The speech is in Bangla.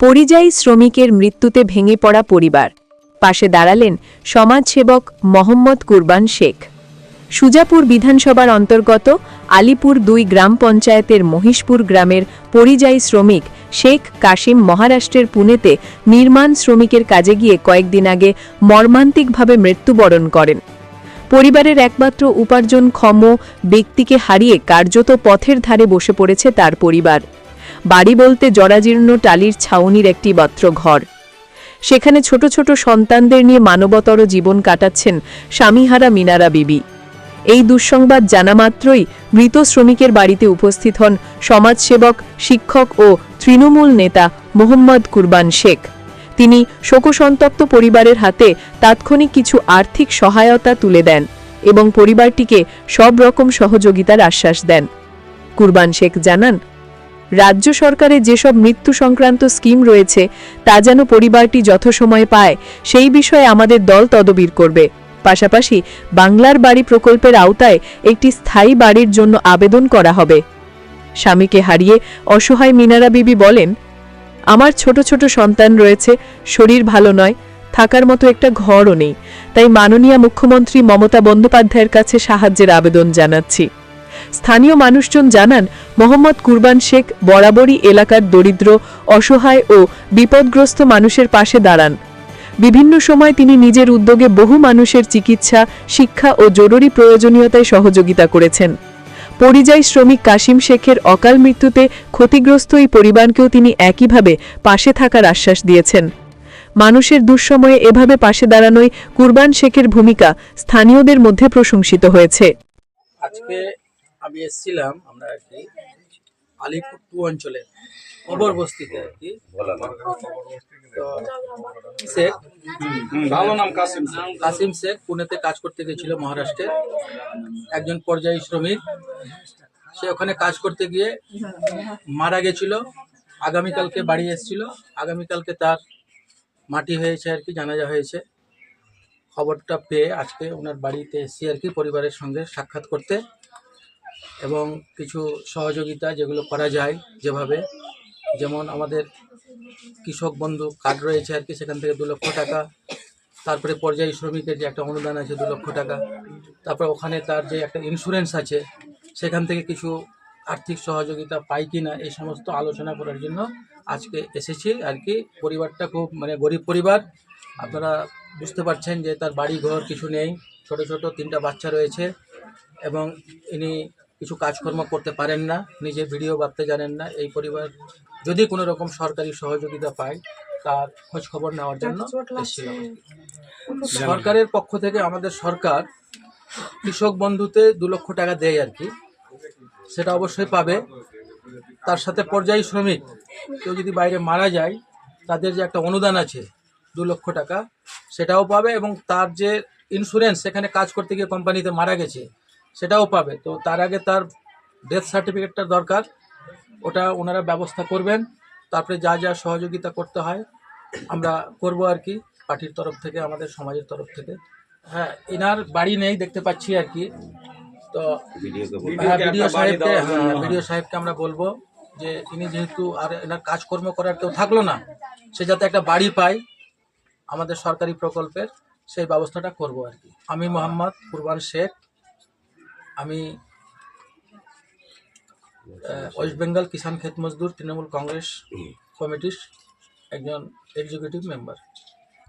পরিযায়ী শ্রমিকের মৃত্যুতে ভেঙে পড়া পরিবার। পাশে দাঁড়ালেন সমাজসেবক মোহাম্মদ কুরবান শেখ। সুজাপুর বিধানসভার অন্তর্গত আলিপুর দুই গ্রাম পঞ্চায়েতের মহিষপুর গ্রামের পরিযায়ী শ্রমিক শেখ কাশিম মহারাষ্ট্রের পুনেতে নির্মাণ শ্রমিকের কাজে গিয়ে কয়েকদিন আগে মর্মান্তিকভাবে মৃত্যুবরণ করেন। পরিবারের একমাত্র উপার্জনক্ষম ব্যক্তিকে হারিয়ে কার্যত পথের ধারে বসে পড়েছে তার পরিবার। বাড়ি বলতে জরাজীর্ণ টালির ছাউনির একটি মাত্র ঘর। সেখানে ছোট ছোট সন্তানদের নিয়ে মানবতর জীবন কাটাচ্ছেন স্বামীহারা মিনারা বিবি। এই দুঃসংবাদ জানা মাত্রই মৃত শ্রমিকের বাড়িতে উপস্থিত হন সমাজসেবক, শিক্ষক ও তৃণমূল নেতা মোহাম্মদ কুরবান শেখ। তিনি শোকসন্তপ্ত পরিবারের হাতে তাৎক্ষণিক কিছু আর্থিক সহায়তা তুলে দেন এবং পরিবারটিকে সব রকম সহযোগিতার আশ্বাস দেন। কুরবান শেখ জানান রাজ্য সরকারের যেসব মৃত্যু সংক্রান্ত স্কিম রয়েছে, তা যেন পরিবারটি যথাসময়ে পায়, সেই বিষয়ে আমাদের দল তদবির করবে। পাশাপাশি বাংলার বাড়ি প্রকল্পের আওতায় একটি স্থায়ী বাড়ির জন্য আবেদন করা হবে। স্বামীকে হারিয়ে অসহায় মিনারা বিবি বলেন, আমার ছোট ছোট সন্তান রয়েছে, শরীর ভালো নয়, থাকার মতো একটা ঘরও নেই, তাই মাননীয় মুখ্যমন্ত্রী মমতা বন্দ্যোপাধ্যায়ের কাছে সাহায্যের আবেদন জানাচ্ছি। স্থানীয় মানুষজন জানান, মোহাম্মদ কুরবান শেখ বরাবরই এলাকার দরিদ্র, অসহায় ও বিপদগ্রস্ত মানুষের পাশে দাঁড়ান। বিভিন্ন সময় তিনি নিজের উদ্যোগে বহু মানুষের চিকিৎসা, শিক্ষা ও জরুরি প্রয়োজনীয়তায় সহযোগিতা করেছেন। পরিযায়ী শ্রমিক কাশিম শেখের অকাল মৃত্যুতে ক্ষতিগ্রস্ত এই পরিবারকেও তিনি একইভাবে পাশে থাকার আশ্বাস দিয়েছেন। মানুষের দুঃসময়ে এভাবে পাশে দাঁড়ানোয় কুরবান শেখের ভূমিকা স্থানীয়দের মধ্যে প্রশংসিত হয়েছে। আজকে আমি এসেছিলাম আমরা আর কি আলিপুর টু অঞ্চলে কবর বস্তিতে আর কি। শেখ ভালো নাম কাসিম কাসিম শেখ পুনেতে কাজ করতে গেছিল মহারাষ্ট্রে। একজন পর্যায়ী শ্রমিক। সে ওখানে কাজ করতে গিয়ে মারা গেছিল। আগামীকালকে বাড়ি এসেছিল। আগামীকালকে তার মাটি হয়েছে আর কি জানাজা হয়েছে। খবরটা পেয়ে আজকে ওনার বাড়িতে এসেছি আর কি পরিবারের সঙ্গে সাক্ষাৎ করতে। এবং কিছু সহযোগিতা যেগুলো করা যায় যেভাবে। যেমন আমাদের কৃষক বন্ধু কার্ড রয়েছে আর কি, সেখান থেকে দু লক্ষ টাকা। তারপরে পর্যায়ী শ্রমিকের যে একটা অনুদান আছে দু লক্ষ টাকা। তারপর ওখানে তার যে একটা ইন্স্যুরেন্স আছে, সেখান থেকে কিছু আর্থিক সহযোগিতা পাই কি না এই সমস্ত আলোচনা করার জন্য আজকে এসেছি আর কি। পরিবারটা খুব মানে গরিব পরিবার, আপনারা বুঝতে পারছেন যে তার বাড়ি ঘর কিছু নেই, ছোট ছোট তিনটা বাচ্চা রয়েছে এবং ইনি কিছু কাজকর্ম করতে পারেন না নিজে ভিডিও বাঁধতে জানেন না এই পরিবার যদি কোনো রকম সরকারি সহযোগিতা পায় তার খোঁজ খবর নেওয়ার জন্য। সরকারের পক্ষ থেকে আমাদের সরকার কৃষক বন্ধুতে দু লক্ষ টাকা দেয় আর কি। সেটা অবশ্যই পাবে। তার সাথে পর্যায়ী শ্রমিক কেউ যদি বাইরে মারা যায় তাদের যে একটা অনুদান আছে দু লক্ষ টাকা সেটাও পাবে এবং তার যে ইন্স্যুরেন্স সেখানে কাজ করতে গিয়ে কোম্পানিতে মারা গেছে সেটাও পাবে। তো তার আগে তার ডেথ সার্টিফিকেটটা দরকার। ওটা ওনারা ব্যবস্থা করবেন। তারপরে যা যা সহযোগিতা করতে হয় আমরা করব আর কি পার্টির তরফ থেকে আমাদের সমাজের তরফ থেকে। হ্যাঁ এনার বাড়ি নেই দেখতে পাচ্ছি আর কি। তো হ্যাঁ বিডিও সাহেবকে হ্যাঁ বিডিও সাহেবকে আমরা বলব যে ইনি যেহেতু আর এনার কাজকর্ম করার কেউ থাকল না সে যাতে একটা বাড়ি পায় আমাদের সরকারি প্রকল্পের সেই ব্যবস্থাটা করব আর কি। আমি মোহাম্মদ কুরবান শেখ আমি ওয়েস্ট বেঙ্গল কিষাণ ক্ষেত মজদুর তৃণমূল কংগ্রেস কমিটির একজন এক্সিকিউটিভ মেম্বার